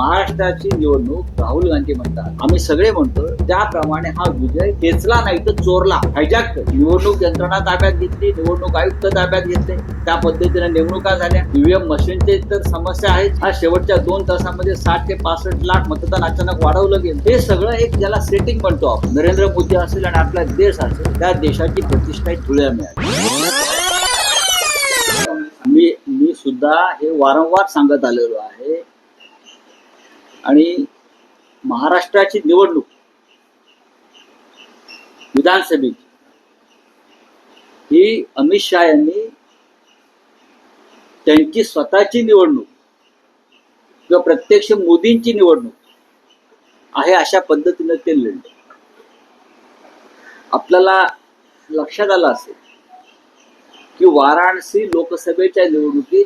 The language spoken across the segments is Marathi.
महाराष्ट्राची निवडणूक राहुल गांधी म्हणतात. आम्ही सगळे म्हणतो त्याप्रमाणे हा विजय खेचला नाही तर चोरला. हायजॅक निवडणूक यंत्रणा ताब्यात घेतली निवडणूक आयुक्त ताब्यात घेतले. त्या पद्धतीने निवडणुका झाल्या. ईव्हीएम मशीनचे तर समस्या आहेत हा शेवटच्या दोन तासामध्ये साठ ते पासष्ट लाख मतदान अचानक वाढवलं गेलं. हे सगळं एक ज्याला सेटिंग म्हणतो आपण. नरेंद्र मोदी असेल आणि आपला देश असेल त्या देशाची प्रतिष्ठा धुळ्या मिळाली. मी मी सुद्धा हे वारंवार सांगत आलेलो आहे. आणि महाराष्ट्राची निवडणूक विधानसभेची ही अमित शहा यांनी त्यांची स्वतःची निवडणूक किंवा प्रत्यक्ष मोदींची निवडणूक आहे अशा पद्धतीनं ते लढले. आपल्याला लक्षात आलं असेल की वाराणसी लोकसभेच्या निवडणुकीत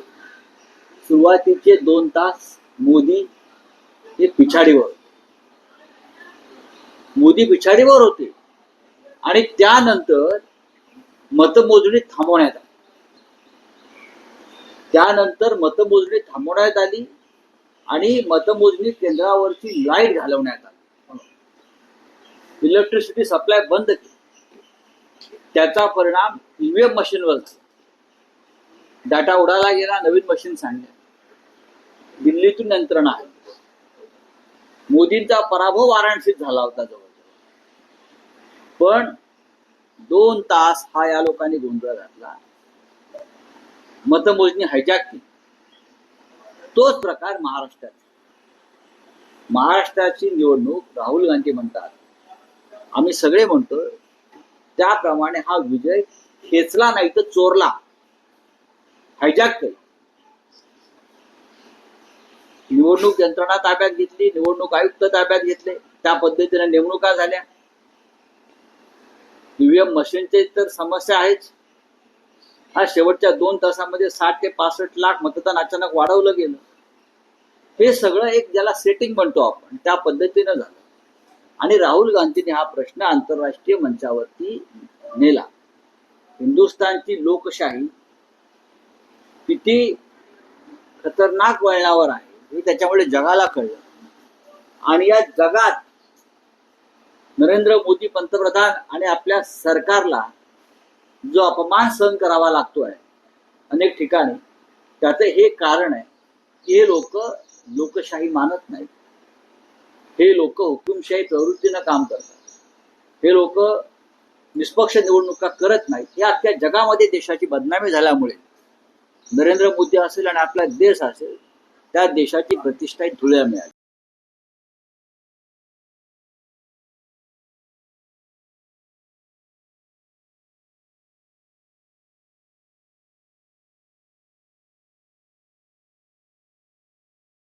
सुरुवातीचे दोन तास मोदी ते पिछाडीवर. मोदी पिछाडीवर होते. आणि त्यानंतर मतमोजणी थांबवण्यात आली. त्यानंतर मतमोजणी थांबवण्यात आली आणि मतमोजणी केंद्रावरची लाइट घालवण्यात आली. इलेक्ट्रिसिटी सप्लाय बंद केली. त्याचा परिणाम ईव्हीएम मशीनवर झाला. डाटा उडाला गेला नवीन मशीन सांगण्यात दिल्लीतून यंत्रणा आहे मोदींचा पराभव वाराणसीत झाला होता जवळ पण दोन तास हा या लोकांनी गोंधळ घातला. मतमोजणी हायजॅक केली. तोच प्रकार महाराष्ट्रात. महाराष्ट्राची निवडणूक राहुल गांधी म्हणतात. आम्ही सगळे म्हणतो त्याप्रमाणे हा विजय खेचला नाही तर चोरला. हायजॅक केला. निवडणूक यंत्रणा ताब्यात घेतली निवडणूक आयुक्त ताब्यात घेतले त्या पद्धतीने नेमणुका झाल्या. ईव्हीएम मशीनचे तर समस्या आहेच. हा शेवटच्या दोन तासामध्ये साठ ते पासष्ट लाख मतदान अचानक वाढवलं गेलं. हे सगळं एक ज्याला सेटिंग म्हणतो आपण त्या पद्धतीनं झालं. आणि राहुल गांधींनी हा प्रश्न आंतरराष्ट्रीय मंचावरती नेला. हिंदुस्थानची लोकशाही किती खतरनाक वळणावर आहे. हे त्याच्यामुळे जगाला कळलं. आणि या जगात नरेंद्र मोदी पंतप्रधान आणि आपल्या सरकारला जो अपमान सहन करावा लागतोय अनेक ठिकाणी त्याचं हे कारण आहे की हे लोक लोकशाही मानत नाहीत. हे लोक हुकुमशाही प्रवृत्तीनं काम करतात. हे लोक निष्पक्ष निवडणुका करत नाहीत. हे अख्ख्या जगामध्ये देशाची बदनामी झाल्यामुळे नरेंद्र मोदी असेल आणि आपला देश असेल त्या देशाची प्रतिष्ठा धुळ्या मिळाली.